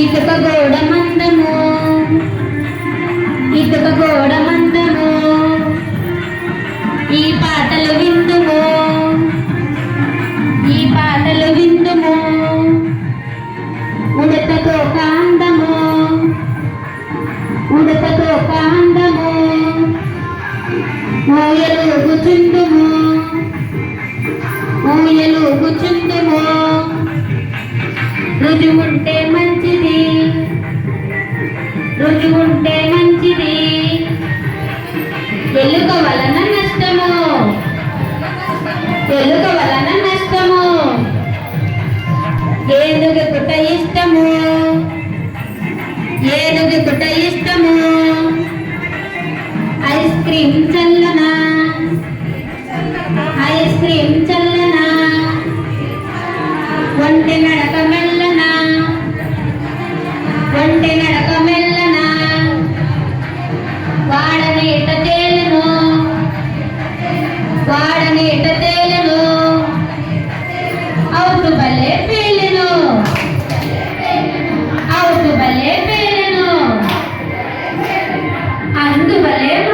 ఇసుక గోడ మందము ఇసుక గోడ మందము ఈ పాటలు విందుము. ఈ పాటలు విందుము. ఉడతతో కాందము ఉడతతో కాందము ఊయలు గుచుందుము ఊయలు గుచుందుము రుజువుంటే మంచిది. రుజువుంటే మంచిది. ఎలుక వలన నష్టము. ఎలుక వలన నష్టము. ఏనుగు కుట ఇష్టము. ఏనుగు కుట ఇష్టము. ఐస్ క్రీమ్ చల్లనా? ఐస్ క్రీమ్ చల్ల నడక మెల్లనా వాడనీట తేలును? వాడనీట తేలును? అవుతు భలే పేలును. అవుతు భలే పేలును. అందు భలే